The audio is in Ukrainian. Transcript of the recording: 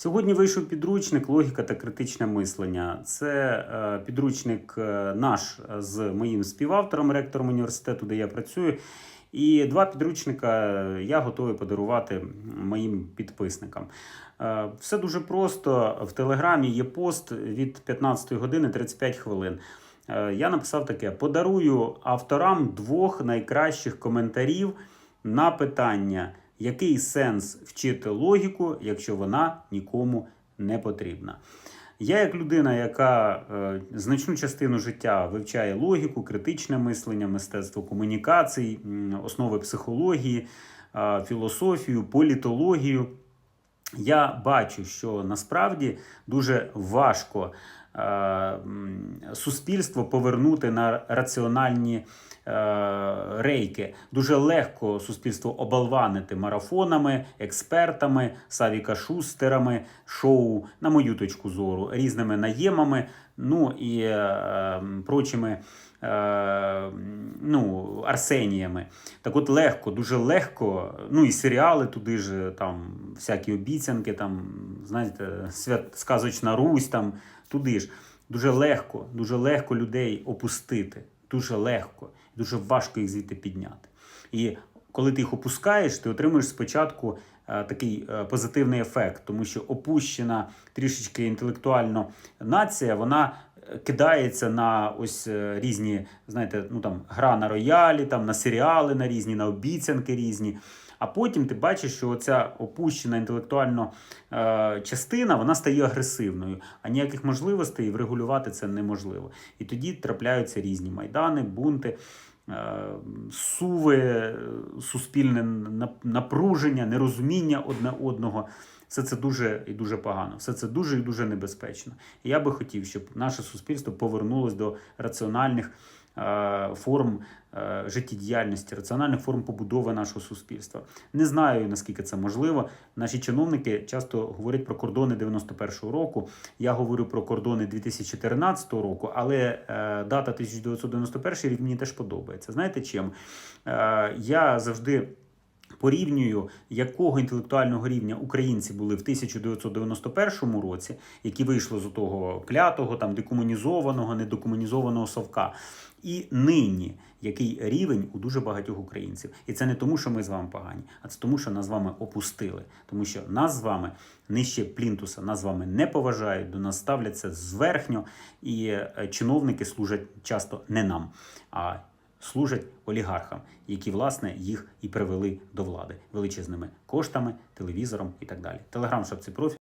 Сьогодні вийшов підручник Логіка та критичне мислення. Це е, підручник е, наш з моїм співавтором, ректором університету, де я працюю. І два підручника я готовий подарувати моїм підписникам. Е, Все дуже просто. В телеграмі є пост від 15 години 35 хвилин. Е, Я написав таке: подарую авторам двох найкращих коментарів на питання, який сенс вчити логіку, якщо вона нікому не потрібна. Я, як людина, яка е, значну частину життя вивчає логіку, критичне мислення, мистецтво комунікацій, основи психології, е, філософію, політологію, я бачу, що насправді дуже важко суспільство повернути на раціональні е, рейки. Дуже легко суспільство обалванити марафонами, експертами, Савіка Шустерами, шоу, на мою точку зору, різними наємами, ну і е, прочими. Ну, Арсеніями. Так от легко, дуже легко. Ну і серіали туди ж, там всякі обіцянки, там, знаєте, свят, сказочна Русь, там туди ж. Дуже легко, дуже легко людей опустити. Дуже легко, дуже важко їх звідти підняти. І коли ти їх опускаєш, ти отримуєш спочатку е, такий е, позитивний ефект, тому що опущена трішечки інтелектуально нація, вона кидається на ось е, різні, знаєте, ну там гра на роялі, там на серіали на різні, на обіцянки різні. А потім ти бачиш, що оця опущена інтелектуально е, частина вона стає агресивною, а ніяких можливостей врегулювати це неможливо. І тоді трапляються різні майдани, бунти, суви, е, суспільне напруження, нерозуміння одне одного. Все це дуже і дуже погано, все це дуже і дуже небезпечно. І я би хотів, щоб наше суспільство повернулось до раціональних форм е, життєдіяльності, раціональних форм побудови нашого суспільства. Не знаю наскільки це можливо. Наші чиновники часто говорять про кордони 91-го року. Я говорю про кордони 2014 року, але е, дата 1991 рік мені теж подобається. Знаєте чим? Е, я завжди. Порівнюю, якого інтелектуального рівня українці були в 1991 році, які вийшли з того клятого, там декомунізованого, недокомунізованого совка, і нині який рівень у дуже багатьох українців. І це не тому, що ми з вами погані, а це тому, що нас з вами опустили. Тому що нас з вами нижче плінтуса, нас з вами не поважають, до нас ставляться зверхньо, і е, чиновники служать часто не нам. а служать олігархам, які власне їх і привели до влади величезними коштами, телевізором і так далі. Телеграм шапці профі.